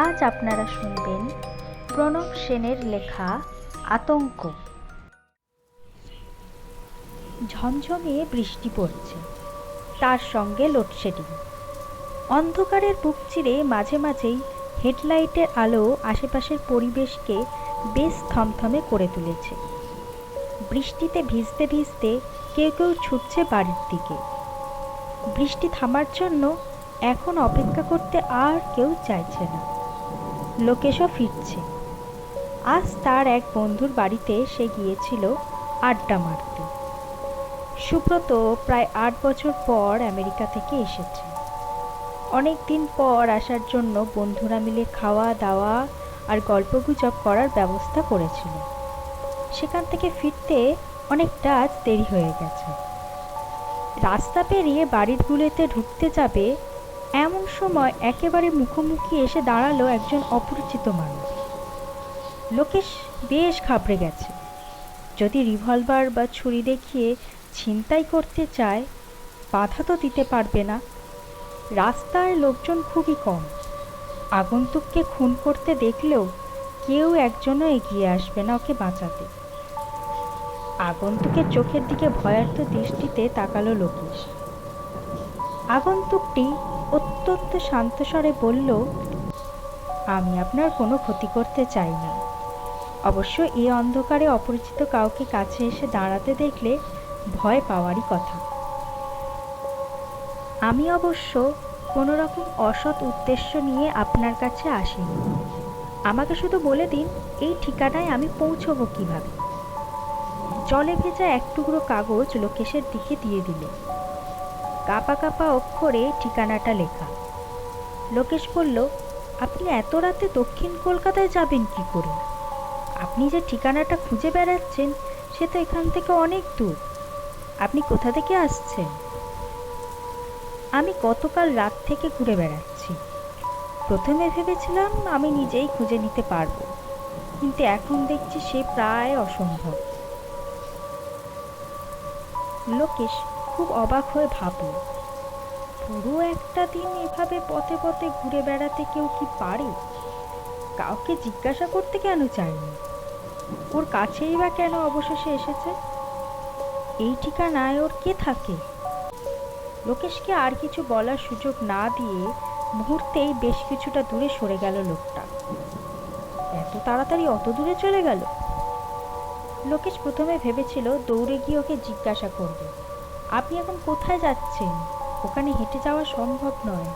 আজ আপনারা শুনবেন প্রণব সেনের লেখা আতঙ্ক। ঝমঝমে বৃষ্টি পড়ছে। তার সঙ্গে লোডশেডিং। অন্ধকারের বুক চিরে মাঝে মাঝেই হেডলাইটের আলো আশেপাশের পরিবেশকে বেশ থমথমে করে তুলেছে। বৃষ্টিতে ভিজতে ভিজতে কেউ কেউ ছুটছে বাড়ির দিকে। বৃষ্টি থামার জন্য এখন অপেক্ষা করতে আর কেউ চাইছে না। লোকেশও ফিরছে। আজ তার এক বন্ধুর বাড়িতে সে গিয়েছিল আড্ডা মারতে। সুব্রত প্রায় আট বছর পর আমেরিকা থেকে এসেছে। অনেক দিন পর আসার জন্য বন্ধুরা মিলে খাওয়া দাওয়া আর গল্পগুজব করার ব্যবস্থা করেছিল। সেখান থেকে ফিরতে অনেকটা আজ দেরি হয়ে গেছে। রাস্তা পেরিয়ে বাড়ির গুলোতে ঢুকতে যাবে এমন সময় একেবারে মুখোমুখি এসে দাঁড়াল একজন অপরিচিত মানুষ। লোকেশ বেশ ঘাবড়ে গেছে। যদি রিভলভার বা ছুরি দেখিয়ে ছিনতাই করতে চায়, বাধা তো দিতে পারবে না। রাস্তায় লোকজন খুবই কম। আগন্তুককে খুন করতে দেখলেও কেউ একজনও এগিয়ে আসবে না ওকে বাঁচাতে। আগন্তুকের চোখের দিকে ভয়ার্থ দৃষ্টিতে তাকালো লোকেশ। আগন্তুকটি অত্যন্ত শান্তস্বরে বলল, আমি আপনার কোনো ক্ষতি করতে চাই না। অবশ্য এই অন্ধকারে অপরিচিত কাউকে কাছে এসে দাঁড়াতে দেখলে ভয় পাওয়ারই কথা। আমি অবশ্য কোনো রকম অসৎ উদ্দেশ্য নিয়ে আপনার কাছে আসিনি। আমাকে শুধু বলে দিন, এই ঠিকানায় আমি পৌঁছবো কীভাবে? জলে ভেজা এক টুকরো কাগজ লোকেশের দিকে দিয়ে দিলে। কাপা কাপা অক্ষরে ঠিকানাটা লেখা। লোকেশ বলল, আপনি এত রাতে দক্ষিণ কলকাতায় যাবেন কি করে? আপনি যে ঠিকানাটা খুঁজে বেড়াচ্ছেন, সে তো এখান থেকে অনেক দূর। আপনি কোথা থেকে আসছেন? আমি গতকাল রাত থেকে ঘুরে বেড়াচ্ছি। প্রথমে ভেবেছিলাম আমি নিজেই খুঁজে নিতে পারব, কিন্তু এখন দেখছি সে প্রায় অসম্ভব। লোকেশ খুব অবাক হয়ে ভাবল, পুরো একটা দিন এভাবে পথে পথে ঘুরে বেড়াতে কেউ কি পারে? কাউকে জিজ্ঞাসা করতে কেন চায়নি ওর কাছেই বা কেন অবশেষে এসেছে? এই ঠিকানায় ওর কে থাকে? লোকেশকে আর কিছু বলার সুযোগ না দিয়ে মুহূর্তেই বেশ কিছুটা দূরে সরে গেল লোকটা। এত তাড়াতাড়ি অত দূরে চলে গেল? লোকেশ প্রথমে ভেবেছিল দৌড়ে গিয়ে ওকে জিজ্ঞাসা করবে। আপনি এখন কোথায় যাচ্ছেন? ওখানে হেঁটে যাওয়া সম্ভব নয়।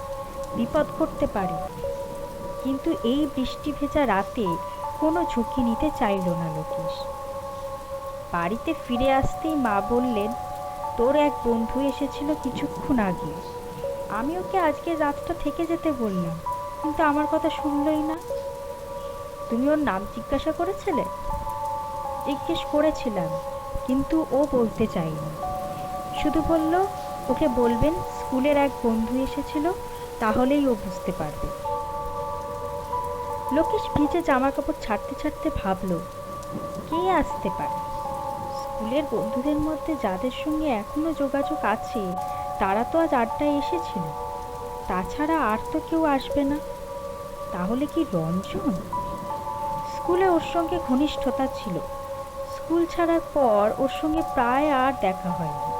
বিপদ করতে পারে। কিন্তু এই বৃষ্টি ভেজা রাতে কোনো ঝুঁকি নিতে চাইল না লোকেশ। বাড়িতে ফিরে আসতেই মা বললেন, তোর এক বন্ধু এসেছিল কিছুক্ষণ আগে। আমি ওকে আজকে রাতটা থেকে যেতে বললাম, কিন্তু আমার কথা শুনলই না। তুমি ওর নাম জিজ্ঞাসা করেছিলে? জিজ্ঞেস করেছিলাম, কিন্তু ও বলতে চাইনি শুধু বলল, ওকে বলবেন, স্কুলের এক বন্ধু এসেছিল, তাহলেই ও বুঝতে পারবে। লোকেশ ভিজে জামা কাপড় ছাড়তে ছাড়তে ভাবলো, কে আসতে পারে? স্কুলের বন্ধুদের মধ্যে যাদের সঙ্গে এখনও যোগাযোগ আছে, তারা তো আজ আড্ডায় এসেছিল। তাছাড়া আর তো কেউ আসবে না। তাহলে কি রঞ্জন? স্কুলে ওর সঙ্গে ঘনিষ্ঠতা ছিল। স্কুল ছাড়ার পর ওর সঙ্গে প্রায় আর দেখা হয়নি।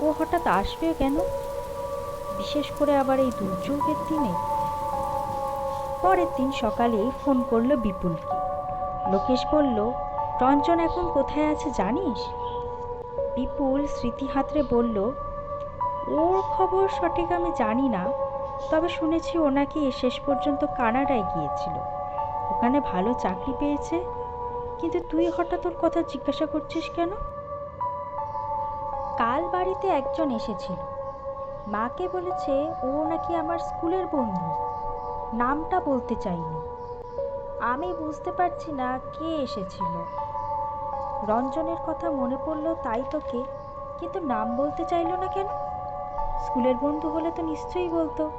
ও হঠাৎ আসবে কেন? বিশেষ করে আবার এই দুর্যোগের দিনে? পরের দিন সকালেই ফোন করল বিপুলকে। লোকেশ বলল, রঞ্জন এখন কোথায় আছে জানিস? বিপুল স্মৃতি হাতরে বলল, ওর খবর সঠিক আমি জানি না, তবে শুনেছি ও নাকি শেষ পর্যন্ত কানাডায় গিয়েছিল। ওখানে ভালো চাকরি পেয়েছে। কিন্তু তুই হঠাৎ ওর কথা জিজ্ঞাসা করছিস কেন? কাল বাড়িতে একজন এসেছিল। মাকে বলেছে, ও নাকি আমার স্কুলের বন্ধু। নামটা বলতে চাইনি। আমি বুঝতে পারছি না কে এসেছিল রঞ্জনের কথা মনে পড়ল তাই তোকে, কিন্তু নাম বলতে চাইলো না কেন? স্কুলের বন্ধু হলে তো নিশ্চয়ই বলতো।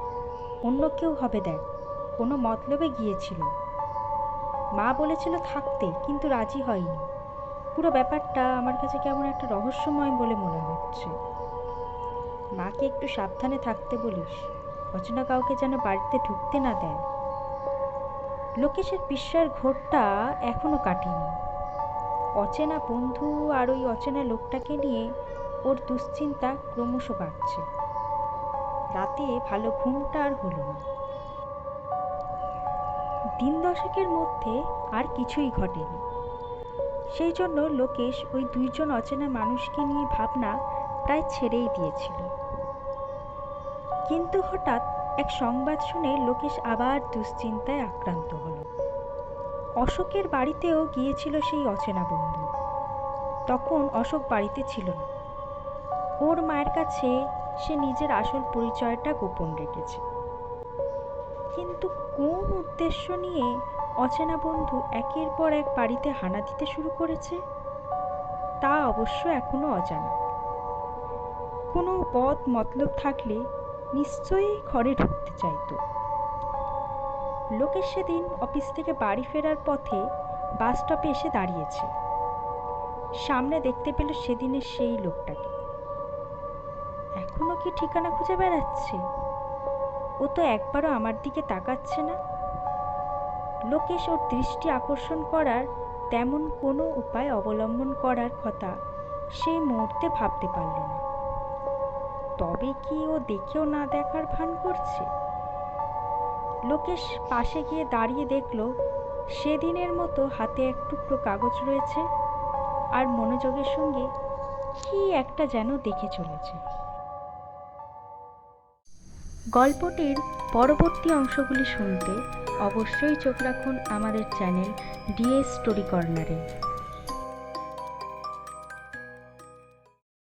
অন্য কেউ হবে দেখ, কোনো মতলবে গিয়েছিল। মা বলেছিল থাকতে, কিন্তু রাজি হয়নি। পুরো ব্যাপারটা আমার কাছে কেমন একটা রহস্যময় বলে মনে হচ্ছে। মাকে একটু সাবধানে থাকতে বলিস, অচেনা কাউকে যেন বাড়িতে ঢুকতে না দেয়। লোকেশের বিস্ময়ের ঘোরটা এখনও কাটেনি। অচেনা বন্ধু আর ওই অচেনা লোকটাকে নিয়ে ওর দুশ্চিন্তা ক্রমশ বাড়ছে। রাতে ভালো ঘুমটা আর হলো না। দিন দশেকের মধ্যে আর কিছুই ঘটেনি। সেই জন্য লোকেশ ওই দুইজন অচেনা মানুষকে নিয়ে ভাবনা প্রায় ছেড়েই দিয়েছিল। কিন্তু হঠাৎ এক সংবাদ শুনে লোকেশ আবার দুশ্চিন্তায় আক্রান্ত হলো। অশোকের বাড়িতেও গিয়েছিল সেই অচেনা বন্ধু। তখন অশোক বাড়িতে ছিল না। ওর মায়ের কাছে সে নিজের আসল পরিচয়টা গোপন রেখেছে। কিন্তু কোন উদ্দেশ্য নিয়ে অচেনা বন্ধু একের পর এক বাড়িতে হানা দিতে শুরু করেছে? তা অবশ্য এখনও অজানা। কোনো পথ মতলব থাকলে নিশ্চয়ই ঘরে ঢুকতে চাইতো। লোকের সেদিন অফিস থেকে বাড়ি ফেরার পথে বাস স্টপে এসে দাঁড়িয়েছে। সামনে দেখতে পেল সেদিনের সেই লোকটাকে। এখনও কি ঠিকানা খুঁজে বেড়াচ্ছে? ও তো একবারও আমার দিকে তাকাচ্ছে না। লোকেশ ওর দৃষ্টি আকর্ষণ করার তেমন কোনো উপায় অবলম্বন করার কথা সেই মুহূর্তে ভাবতে পারল না। তবে কি ও দেখেও না দেখার ভান করছে? লোকেশ পাশে গিয়ে দাঁড়িয়ে দেখল, সেদিনের মতো হাতে এক টুকরো কাগজ রয়েছে আর মনোযোগের সঙ্গে কি একটা যেন দেখে চলেছে। গল্পটির পরবর্তী অংশগুলি শুনতে অবশ্যই চোখ রাখুন আমাদের চ্যানেল ডিএস স্টোরি কর্নারে।